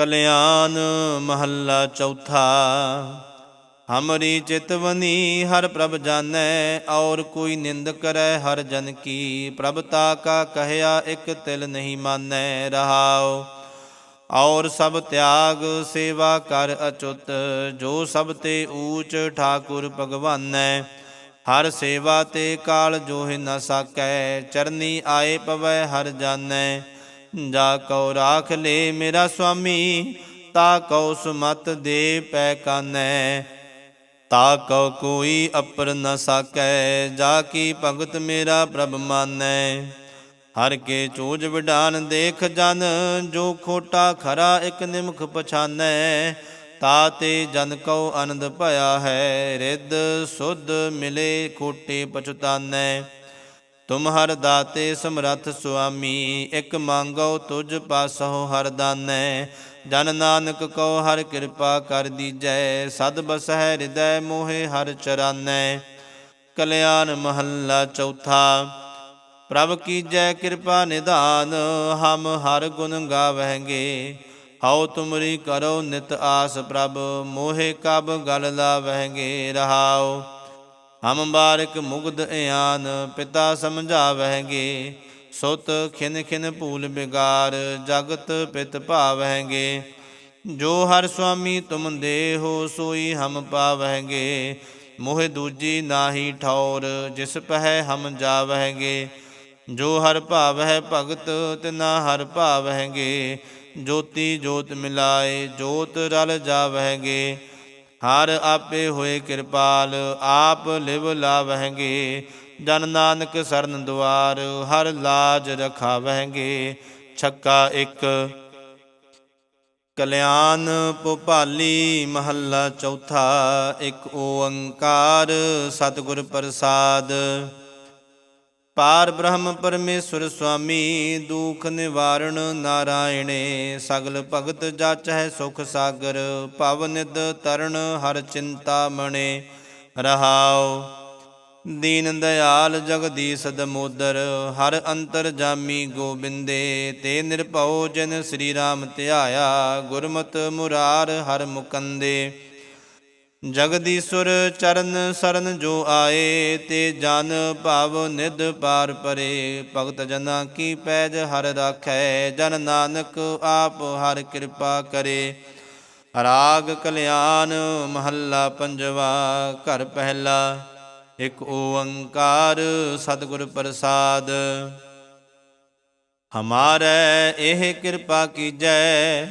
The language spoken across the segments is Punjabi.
ਕਲਿਆਣ ਮਹੱਲਾ ਚੌਥਾ। ਹਮਰੀ ਚਿਤਵਨੀ ਹਰ ਪ੍ਰਭ ਜਾਣੈ, ਔਰ ਕੋਈ ਨਿੰਦ ਕਰੈ, ਹਰ ਜਨ ਕੀ। ਪ੍ਰਭ ਤਾ ਕਾ ਕਹਿਆ, ਇਕ ਤਿਲ ਨਹੀਂ ਮਾਨੈ, ਰਹਾਉ। ਔਰ ਸਭ ਤਿਆਗ, ਸੇਵਾ ਕਰ ਅਚੁੱਤ। ਜੋ ਸਭ ਤੇ ਊਚ ਠਾਕੁਰ ਭਗਵਾਨੈ, ਹਰ ਸੇਵਾ ਤੇ ਕਾਲ ਜੋਹਿ ਨ ਸਾਕੈ। ਚਰਨੀ ਆਏ ਪਵੈ, ਹਰ ਜਾਣੈ। ਜਾ ਕਉ ਰਾਖ ਲੈ ਮੇਰਾ ਸੁਆਮੀ, ਤਾ ਕਉ ਸੁਮਤ ਦੇ ਪੈ ਕਾਨੈ। ਤਾ ਕਉ ਕੋਈ ਅਪਰ ਨ ਸਾਕੈ, ਜਾ ਕੀ ਭਗਤ ਮੇਰਾ ਪ੍ਰਭ ਮਾਨੈ। ਹਰ ਕੇ ਚੂਜ ਵਿਡਾਨ ਦੇਖ ਜਨ, ਜੋ ਖੋਟਾ ਖਰਾ ਇਕ ਨਿਮਖ ਪਛਾਨੈ। ਤਾ ਤੇ ਜਨ ਕਉ ਆਨੰਦ ਭਇਆ ਹੈ, ਰਿੱਧ ਸੁਧ ਮਿਲੇ ਖੋਟੇ ਪਛਤਾਨੈ। ਤੁਮ ਹਰ ਦਾਤੇ ਸਮਰੱਥ ਸੁਆਮੀ, ਇਕ ਮੰਗੋ ਤੁਝ ਪਾਸਹੁ ਹਰ ਦਾਨੈ। ਜਨ ਨਾਨਕ ਕੋ ਹਰ ਕਿਰਪਾ ਕਰ ਦੀਜੈ, ਸਦ ਬਸਹਿ ਹਿਰਦੈ ਮੋਹਿ ਹਰ ਚਰਾਨੈ। ਕਲਿਆਣ ਮਹੱਲਾ ਚੌਥਾ, ਪ੍ਰਭ ਕੀਜੈ ਕਿਰਪਾ ਨਿਧਾਨ, ਹਮ ਹਰ ਗੁਣ ਗਾਵਹਿਗੇ। ਹਉ ਤੁਮਰੀ ਕਰੋ ਨਿਤ ਆਸ ਪ੍ਰਭ, ਮੋਹਿ ਕਬ ਗਲ ਲਾਵਹਿਗੇ ਰਹਾਓ ਹਮ ਬਾਰਕ ਮੁਗਧ ਇਆਨ, ਪਿਤਾ ਸਮਝਾਵਹਿਗੇ। ਸੁਤ ਖਿਨ ਖਿਨ ਭੂਲ ਬਿਗਾਰ, ਜਗਤ ਪਿਤ ਭਾਵਹਿਗੇ। ਜੋ ਹਰ ਸੁਆਮੀ ਤੁਮ ਦੇਹੋ, ਸੋਈ ਹਮ ਪਾਵਹਿਗੇ। ਮੋਹਿ ਦੂਜੀ ਨਾਹੀ ਠੌਰ, ਜਿਸ ਪਹਿ ਹਮ ਜਾਵਹਿਗੇ। ਜੋ ਹਰ ਭਾਵ ਹੈ ਭਗਤ, ਤਿਨਾ ਹਰ ਭਾਵ ਹੈਗੇ ਜੋਤੀ ਜੋਤ ਮਿਲਾਏ, ਜੋਤ ਰਲ ਜਾਵਹਿਗੇ। ਹਰ ਆਪੇ ਹੋਏ ਕਿਰਪਾਲ, ਆਪ ਲਿਵ ਲਾਵਹਿਗੇ। ਜਨ ਨਾਨਕ ਸਰਨ ਦੁਆਰ, ਹਰ ਲਾਜ ਰਖਾਵਹਿਗੇ। ਛੱਕਾ ਇੱਕ, ਕਲਿਆਣ ਭੋਪਾਲੀ ਮਹੱਲਾ ਚੌਥਾ। ਇੱਕ ਓੰਕਾਰ ਸਤਿਗੁਰ ਪ੍ਰਸਾਦ। ਪਾਰ ਬ੍ਰਹਮ ਪਰਮੇਸ਼ਵਰ ਸੁਆਮੀ, ਦੁਖ ਨਿਵਾਰਣ ਨਾਰਾਇਣੇ, ਸਗਲ ਭਗਤ ਜਾਚੈ ਸੁਖ ਸਾਗਰ, ਭਵ ਨਿਦ ਤਰਨ ਹਰ ਚਿੰਤਾ ਮਣੇ, ਰਹਾਉ। ਦੀਨ ਦਇਆਲ ਜਗਦੀਸ਼ ਦਮੋਦਰ, ਹਰ ਅੰਤਰ ਜਾਮੀ ਗੋਬਿੰਦੇ, ਤੇ ਨਿਰਭਉ ਜਨ ਸ੍ਰੀ ਰਾਮ ਧਿਆਇਆ, ਗੁਰਮਤਿ ਮੁਰਾਰ ਹਰ ਮੁਕੰਦੇ। ਜਗਦੀਸੁਰ ਚਰਨ ਸਰਨ ਜੋ ਆਏ, ਤੇ ਜਨ ਭਾਵ ਨਿਧ ਪਾਰ ਪਰੇ। ਭਗਤ ਜਨਾ ਕੀ ਪੈਜ ਹਰ ਰਾਖੈ, ਜਨ ਨਾਨਕ ਆਪ ਹਰ ਕਿਰਪਾ ਕਰੇ। ਰਾਗ ਕਲਿਆਣ ਮਹੱਲਾ ਪੰਜਵਾ, ਘਰ ਪਹਿਲਾ, ਇਕ ਓੰਕਾਰ ਸਤਿਗੁਰ ਪ੍ਰਸਾਦ। ਹਮਾਰੇ ਇਹ ਕਿਰਪਾ ਕੀਜੈ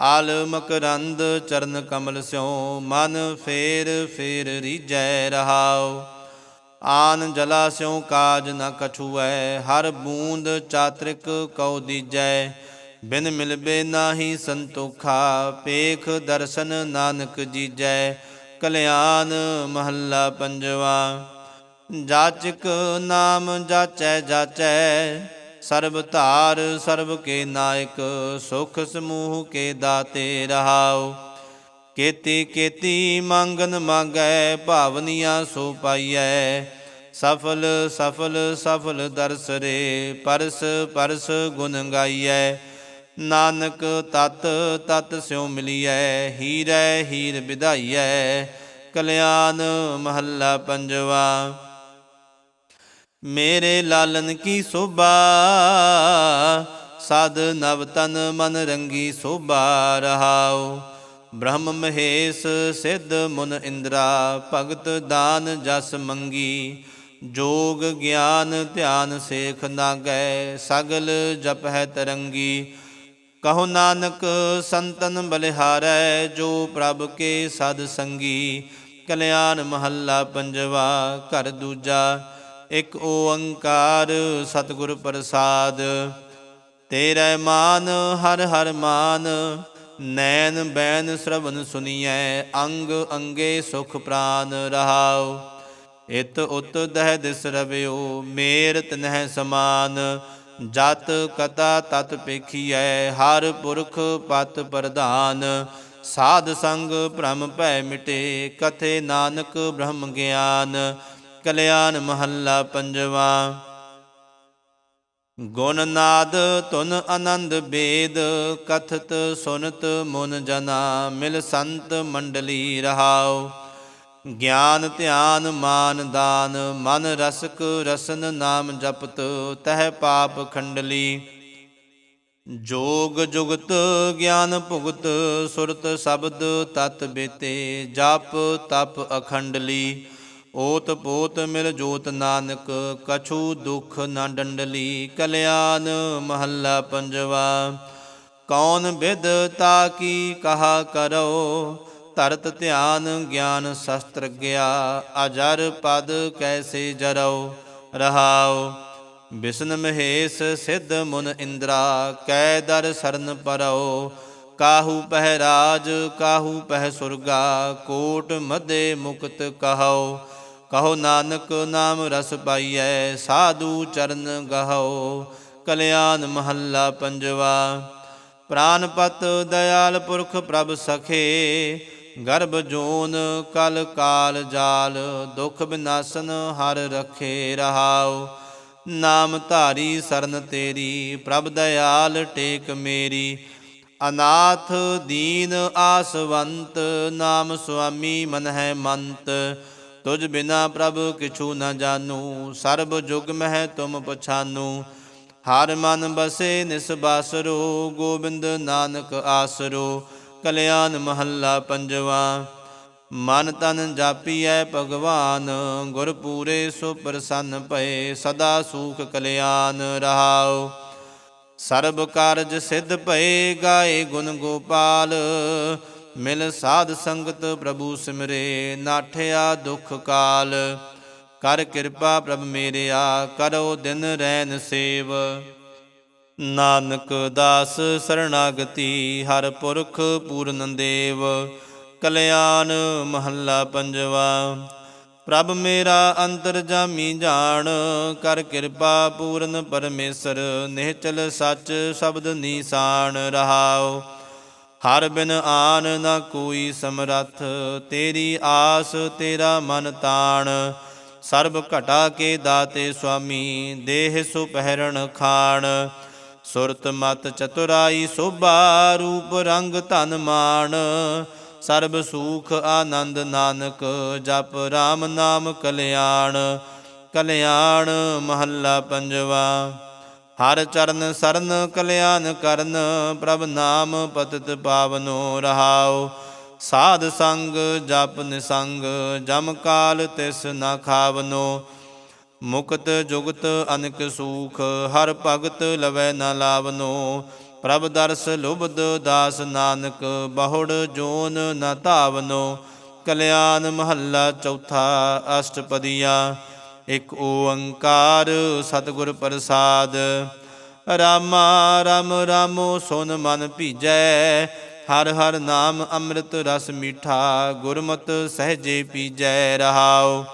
ਆਲ ਮਕਰੰਦ ਚਰਨ ਕਮਲ ਸਿਉ, ਮਨ ਫੇਰ ਫੇਰ ਰੀਜੈ ਰਹਾਉ। ਆਨ ਜਲਾ ਸਿਉ ਕਾਜ ਨ ਕਛੂਐ, ਹਰ ਬੂੰਦ ਚਾਤ੍ਰਿਕ ਕਉ ਦੀਜੈ। ਬਿਨ ਮਿਲਬੇ ਨਾਹੀ ਸੰਤੋਖਾ, ਪੇਖ ਦਰਸ਼ਨ ਨਾਨਕ ਜੀਜੈ। ਕਲਿਆਣ ਮਹੱਲਾ ਪੰਜਵਾ, ਜਾਚਕ ਨਾਮ ਜਾਚੈ ਜਾਚੈ ਸਰਬ ਧਾਰ, ਸਰਬ ਕੇ ਨਾਇਕ, ਸੁਖ ਸਮੂਹ ਕੇ ਦਾਤੇ ਰਹਾਓ ਕੇਤੀ ਕੇਤੀ ਮੰਗਨ ਮੰਗੈ, ਭਾਵਨੀਆਂ ਸੋ ਪਾਈਐ। ਸਫਲ ਸਫਲ ਸਫਲ ਦਰਸ ਰੇ, ਪਰਸ ਪਰਸ ਗੁਣ ਗਾਈਐ। ਨਾਨਕ ਤਤ ਤਤ ਸਿਉ ਮਿਲੀਐ, ਹੀਰੈ ਹੀਰ ਵਿਧਾਈਐ। ਕਲਿਆਣ ਮਹੱਲਾ ਪੰਜਵਾ। ਮੇਰੇ ਲਾਲਨ ਕੀ ਸੋਭਾ? ਸਦ ਨਵ ਤਨ ਮਨ ਰੰਗੀ ਸੋਭਾ ਰਹਾਉ। ਬ੍ਰਹਮ ਮਹੇਸ਼ ਸਿੱਧ ਮੁਨ ਇੰਦਰਾ, ਭਗਤ ਦਾਨ ਜਸ ਮੰਗੀ। ਜੋਗ ਗਿਆਨ ਧਿਆਨ ਸੇਖ ਨਾ ਗਏ ਸਗਲ ਜਪ ਹੈ ਤਰੰਗੀ। ਕਹੋ ਨਾਨਕ ਸੰਤਨ ਬਲਿਹਾਰੈ, ਜੋ ਪ੍ਰਭ ਕੇ ਸਦ ਸੰਗੀ। ਕਲਿਆਣ ਮਹੱਲਾ ਪੰਜਵਾ, ਘਰ ਦੂਜਾ ਇਕ ਓੰਕਾਰ ਸਤਿਗੁਰ ਪ੍ਰਸਾਦ। ਤੇਰੇ ਮਾਨ ਹਰ ਹਰ ਮਾਨ, ਨੈਣ ਬੈਨ ਸ਼ਰਵਨ ਸੁਨੀਐ, ਅੰਗ ਅੰਗੇ ਸੁਖ ਪ੍ਰਾਨ ਰਹਾਉ। ਇਤ ਉਤ ਦਹਿ ਦਿਸ ਰਵਿਓ ਮੇਰ ਤਨਹਿ ਸਮਾਨ। ਜਤ ਕਤਾ ਤਤ ਪੇਖੀਐ, ਹਰ ਪੁਰਖ ਪਤ ਪ੍ਰਧਾਨ। ਸਾਧ ਸੰਗ ਭ੍ਰਮ ਭੈ ਮਿਟੇ, ਕਥੇ ਨਾਨਕ ਬ੍ਰਹਮ ਗਿਆਨ। ਕਲਿਆਣ ਮਹੱਲਾ ਪੰਜਵਾ। ਗੁਣ ਨਾਦ ਧੁਨ ਆਨੰਦ ਬੇਦ, ਕਥਤ ਸੁਨਤ ਮਨ ਜਨਾ, ਮਿਲ ਸੰਤ ਮੰਡਲੀ ਰਹਾਓ ਗਿਆਨ ਧਿਆਨ ਮਾਨ ਦਾਨ, ਮਨ ਰਸਕ ਰਸਨ ਨਾਮ ਜਪਤ, ਤਹਿ ਪਾਪ ਖੰਡਲੀ। ਜੋਗ ਜੁਗਤ ਗਿਆਨ ਭੁਗਤ, ਸੁਰਤ ਸ਼ਬਦ ਤਤ ਬੇਤੇ, ਜਪ ਤਪ ਅਖੰਡਲੀ। ਓਤ ਪੋਤ ਮਿਲ ਜੋਤ ਨਾਨਕ, ਕਛੂ ਦੁਖ ਨਾ ਡੰਡਲੀ, ਕਲਿਆਣ ਮਹੱਲਾ ਪੰਜਵਾ। ਕੌਣ ਵਿਦ ਤਾ ਕੀ ਕਹਾ ਕਰੋ, ਧਰਤ ਧਿਆਨ ਗਿਆਨ ਸ਼ਸਤਰ ਗਿਆ, ਅਜਰ ਪਦ ਕੈਸੇ ਜਰਉ ਰਹਾਉ। ਬਿਸ਼ਨ ਮਹੇਸ਼ ਸਿੱਧ ਮੁਨ ਇੰਦਰਾ, ਕੈ ਦਰ ਸਰਨ ਪਰਉ। ਕਾਹੂ ਪਹਿ ਰਾਜ, ਕਾਹੂ ਪਹਿ ਸੁਰਗਾ, ਕੋਟ ਮਦੇ ਮੁਕਤ ਕਹਉ। ਕਹੋ ਨਾਨਕ ਨਾਮ ਰਸ ਪਾਈਐ, ਸਾਧੂ ਚਰਨ ਗਹਉ ਕਲਿਆਣ ਮਹੱਲਾ ਪੰਜਵਾ। ਪ੍ਰਾਨਪਤ ਦਇਆਲ ਪੁਰਖ ਪ੍ਰਭ ਸਖੇ, ਗਰਭ ਜੋਨ ਕਲ ਕਾਲ ਜਾਲ, ਦੁਖ ਬਿਨਾਸਨ ਹਰ ਰਖੇ ਰਹਾਉ। ਨਾਮ ਧਾਰੀ ਸਰਨ ਤੇਰੀ, ਪ੍ਰਭ ਦਇਆਲ ਟੇਕ ਮੇਰੀ। ਅਨਾਥ ਦੀਨ ਆਸਵੰਤ, ਨਾਮ ਸੁਆਮੀ ਮਨ ਹੈ ਮੰਤ ਤੁਝ ਬਿਨਾ ਪ੍ਰਭ ਕਿਛੂ ਨ ਜਾਨੂ ਸਰਬ ਜੁਗ ਮਹਿ ਤੁਮ ਪਛਾਨੂ। ਹਰ ਮਨ ਬਸੇ ਨਿਸਬਾਸਰੋ ਗੋਬਿੰਦ ਨਾਨਕ ਆਸਰੋ, ਕਲਿਆਣ ਮਹੱਲਾ ਪੰਜਵਾ। ਮਨ ਤਨ ਜਾਪੀਐ ਭਗਵਾਨ ਗੁਰ ਪੂਰੇ ਸੋ ਪ੍ਰਸੰਨ ਭਏ, ਸਦਾ ਸੂਖ ਕਲਿਆਣ ਰਹਾਓ ਸਰਬ ਕਾਰਜ ਸਿੱਧ ਭਏ, ਗਾਏ ਗੁਣ ਗੋਪਾਲ ਮਿਲ ਸਾਧ ਸੰਗਤ ਪ੍ਰਭੂ ਸਿਮਰੇ, ਨਾਠਿਆ ਦੁਖ ਕਾਲ। ਕਰ ਕਿਰਪਾ ਪ੍ਰਭ ਮੇਰਿਆ, ਕਰੋ ਦਿਨ ਰੈਨ ਸੇਵ। ਨਾਨਕ ਦਾਸ ਸਰਣਾਗਤੀ, ਹਰ ਪੁਰਖ ਪੂਰਨ ਦੇਵ। ਕਲਿਆਣ ਮਹੱਲਾ ਪੰਜਵਾ, ਪ੍ਰਭ ਮੇਰਾ ਅੰਤਰ ਜਾਮੀ ਜਾਣ। ਕਰ ਕਿਰਪਾ ਪੂਰਨ ਪਰਮੇਸ਼ਰ, ਨਿਹਚਲ ਸੱਚ ਸ਼ਬਦ ਨੀਸਾਨ ਰਹਾਓ ਹਰ ਬਿਨ ਆਨ ਨਾ ਕੋਈ ਸਮਰੱਥ, ਤੇਰੀ ਆਸ ਤੇਰਾ ਮਨ ਤਾਣ। ਸਰਬ ਘਟਾ ਕੇ ਦਾਤੇ ਸੁਆਮੀ, ਦੇਹ ਸੁ ਪਹਿਰਣ ਖਾਣ। ਸੁਰਤ ਮਤ ਚਤੁਰਾਈ ਸੋਭਾ ਰੂਪ ਰੰਗ ਧਨ ਮਾਣ। ਸਰਬ ਸੂਖ ਆਨੰਦ ਨਾਨਕ, ਜਪ RAM ਨਾਮ ਕਲਿਆਣ। ਕਲਿਆਣ ਮਹੱਲਾ ਪੰਜਵਾ। ਹਰ ਚਰਨ ਸਰਨ ਕਲਿਆਣ ਕਰਨ, ਪ੍ਰਭ ਨਾਮ ਪਤਤ ਪਾਵਨੋ ਰਹਾਉ। ਸਾਧ ਸੰਗ, ਜਪ ਨਿਸੰਗ, ਜਮ ਕਾਲ ਤਿਸ ਨਾ ਖਾਵਨੋ। ਮੁਕਤ ਜੁਗਤ ਅਨਕ ਸੂਖ, ਹਰ ਭਗਤ ਲਵੈ ਨ ਲਾਵਨੋ। ਪ੍ਰਭ ਦਰਸ ਲੁਬਦ ਦਾਸ ਨਾਨਕ, ਬਹੁੜ ਜੋਨ ਨ ਧਾਵਨੋ। ਕਲਿਆਣ ਮਹੱਲਾ ਚੌਥਾ ਅਸ਼ਟਪਦੀਆ। ਇਕ ਓੰਕਾਰ ਸਤਿਗੁਰ ਪ੍ਰਸਾਦ। ਰਾਮਾ ਰਾਮ ਰਾਮੋ ਸੁਨ ਮਨ ਭੀਜੈ, ਹਰ ਹਰ ਨਾਮ ਅੰਮ੍ਰਿਤ ਰਸ ਮੀਠਾ, ਗੁਰਮਤਿ ਸਹਜੇ ਪੀਜੈ ਰਹਾਉ।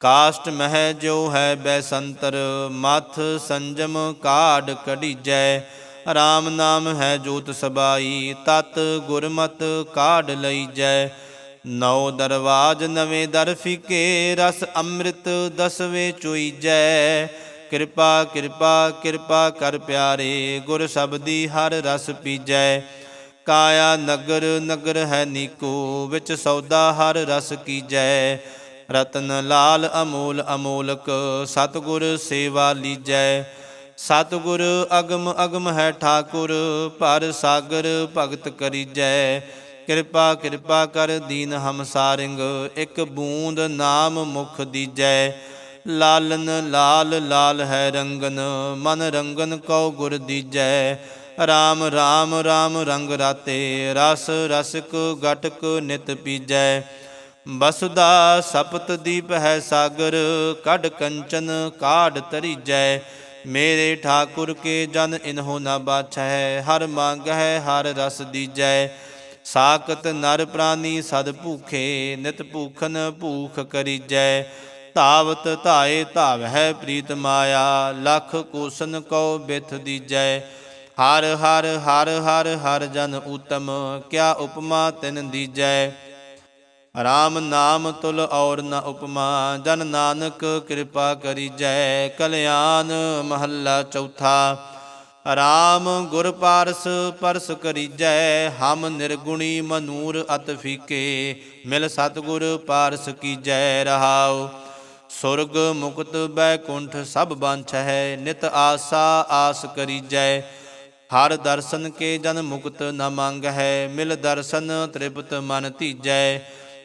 ਕਾਸ਼ਟ ਮਹਿ ਜੋ ਹੈ ਬੈਸੰਤਰ, ਮਥ ਸੰਜਮ ਕਾਢ ਕਢੀਜੈ। RAM ਨਾਮ ਹੈ ਜੋਤ ਸਬਾਈ, ਤਤ ਗੁਰਮਤ ਕਾਢ ਲਈਜੈ। ਨੌ ਦਰਵਾਜ ਨਵੇਂ ਦਰ ਫਿਕੇ, ਰਸ ਅੰਮ੍ਰਿਤ ਦਸਵੇਂ ਚੋਈਜੈ ਕਿਰਪਾ ਕਿਰਪਾ ਕਿਰਪਾ ਕਰ ਪਿਆਰੇ, ਗੁਰ ਸਬਦੀ ਹਰ ਰਸ ਪੀਜੈ। ਕਾਇਆ ਨਗਰ ਨਗਰ ਹੈ ਨੀਕੋ, ਵਿੱਚ ਸੌਦਾ ਹਰ ਰਸ ਕੀਜੈ। ਰਤਨ ਲਾਲ ਅਮੋਲ ਅਮੋਲਕ, ਸਤਗੁਰ ਸੇਵਾ ਲੀਜੈ। ਸਤਗੁਰ ਅਗਮ ਅਗਮ ਹੈ ਠਾਕੁਰ, ਪਰ ਸਾਗਰ ਭਗਤ ਕਰੀਜੈ। ਕਿਰਪਾ ਕਿਰਪਾ ਕਰ ਦੀਨ ਹਮ ਸਾਰਿੰਗ ਇੱਕ ਬੂੰਦ ਨਾਮ ਮੁਖ ਦੀਜੈ। ਲਾਲਨ ਲਾਲ ਲਾਲ ਹੈ ਰੰਗਨ, ਮਨ ਰੰਗਨ ਕਉ ਗੁਰ ਦੀਜੈ। ਰਾਮ ਰਾਮ ਰਾਮ ਰੰਗ ਰਾਤੇ, ਰਸ, ਰਸਕ ਗਟਕ ਨਿਤ ਪੀਜੈ। ਬਸੁਦਾ ਸਪਤ ਦੀਪ ਹੈ ਸਾਗਰ ਕੜ ਕੰਚਨ ਕਾਢ ਤਰੀਜੈ ਮੇਰੇ ਠਾਕੁਰ ਕੇ ਜਨ ਇਨਹੋ ਨਾ ਬਾਛੈ, ਹਰ ਮੰਗ ਹੈ ਹਰ ਰਸ ਦੀਜੈ। ਸਾਕਤ ਨਰ ਪ੍ਰਾਨੀ ਸਦ ਭੂਖੇ, ਨਿਤ ਭੂਖਨ ਭੂਖ ਕਰੀਜੈ। ਧਾਵਤ ਧਾਏ ਧਾਵ ਹੈ ਪ੍ਰੀਤ ਮਾਇਆ, ਲਖ ਕੋਸਨ ਕਉ ਬਿਥ ਦੀਜੈ। ਹਰ ਹਰ ਹਰ ਹਰ ਹਰ ਜਨ ਉਤਮ ਕਿਆ ਉਪਮਾ ਤਿਨ ਦੀਜੈ। ਰਾਮ ਨਾਮ ਤੁਲ ਔਰ ਨ ਉਪਮਾ, ਜਨ ਨਾਨਕ ਕਿਰਪਾ ਕਰੀ ਜੈ ਕਲਿਆਣ ਮਹੱਲਾ ਚੌਥਾ ਰਾਮ ਗੁਰ ਪਾਰਸ ਪਰਸ ਕਰੀਜੈ, ਹਮ ਨਿਰਗੁਣੀ ਮਨੂਰ ਅਤ ਫੀਕੇ, ਮਿਲ ਸਤਗੁਰ ਪਾਰਸ ਕੀਜੈ ਰਹਾਉ। ਸੁਰਗ ਮੁਕਤ ਬੈਕੁੰਠ ਸਭ ਬਾਂਛ ਹੈ ਨਿਤ ਆਸਾ ਆਸ ਕਰੀਜੈ। ਹਰ ਦਰਸ਼ਨ ਕੇ ਜਨ ਮੁਕਤ ਨ ਮੰਗ ਹੈ ਮਿਲ ਦਰਸ਼ਨ ਤ੍ਰਿਪਤ ਮਨ ਧੀਜੈ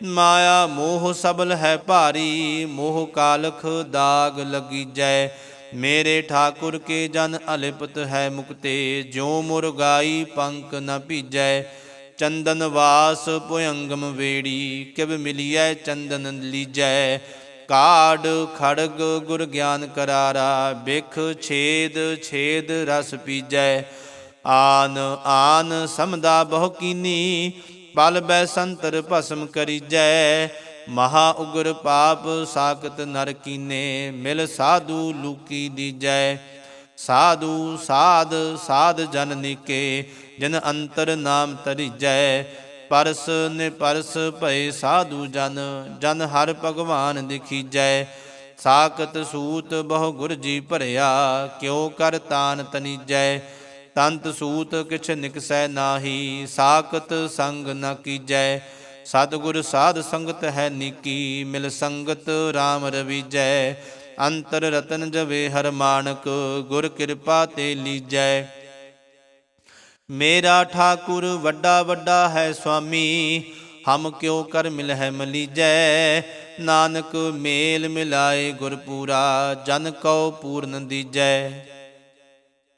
ਮਾਇਆ ਮੋਹ ਸਬਲ ਹੈ ਭਾਰੀ, ਮੋਹ ਕਾਲਖ ਦਾਗ ਲੱਗੀਜੈ। ਮੇਰੇ ਠਾਕੁਰ ਕੇ ਜਨ ਅਲਿਪਤ ਹੈ ਮੁਕਤੇ, ਜਿਉ ਮੁਰਗਾਈ ਪੰਕ ਨ ਭੀਜੈ, ਚੰਦਨ ਵਾਸ ਪੁਯੰਗਮ ਵੇੜੀ, ਕਿਵ ਮਿਲੀਐ ਚੰਦਨ ਲੀਜੈ। ਕਾੜ ਖੜਗ ਗੁਰ ਗਿਆਨ ਕਰਾਰਾ, ਬਿਖ ਛੇਦ ਛੇਦ ਰਸ ਪੀਜੈ। ਆਨ ਆਨ ਸਮਦਾ ਬਹੁ ਕੀਨੀ ਪਲ ਬੈ ਸੰਤਰ ਭਸਮ ਕਰੀਜੈ। ਮਹਾ ਉਗਰ ਪਾਪ ਸਾਖਤ ਨਰਕੀਨੇ ਮਿਲ ਸਾਧੂ ਲੂਕੀ ਦੀਜੈ। ਸਾਧੂ ਸਾਧ ਸਾਧ ਜਨ ਨਿਕੇ, ਜਨ ਅੰਤਰ ਨਾਮ ਤਰੀਜੈ ਪਰਸ ਨੇ ਪਰਸ ਭਏ ਸਾਧੂ ਜਨ ਜਨ ਹਰ ਭਗਵਾਨ ਦਿਖੀਜੈ ਸਾਖਤ ਸੂਤ ਬਹੁ ਗੁਰ ਜੀ ਭਰਿਆ, ਕਿਉ ਕਰ ਤਾਨ ਤਨੀਜੈ। ਤੰਤ ਸੂਤ ਕਿਛ ਨਿਕਸੈ ਨਾਹੀ, ਸਾਖਤ ਸੰਗ ਨ ਕੀਜੈ। ਸਤਿਗੁਰ ਸਾਧ ਸੰਗਤ ਹੈ ਨੀਕੀ, ਮਿਲ ਸੰਗਤ RAM ਰਵੀਜੈ। ਅੰਤਰ ਰਤਨ ਜਵੇ ਹਰ ਮਾਨਕ, ਗੁਰ ਕਿਰਪਾ ਤੇ ਲੀਜੈ। ਮੇਰਾ ਠਾਕੁਰ ਵੱਡਾ ਵੱਡਾ ਹੈ ਸੁਆਮੀ, ਹਮ ਕਿਉ ਕਰ ਮਿਲ ਹੈ ਮਲੀਜੈ। ਨਾਨਕ ਮੇਲ ਮਿਲਾਏ ਗੁਰਪੂਰਾ, ਜਨ ਕਉ ਪੂਰਨ ਦੀਜੈ।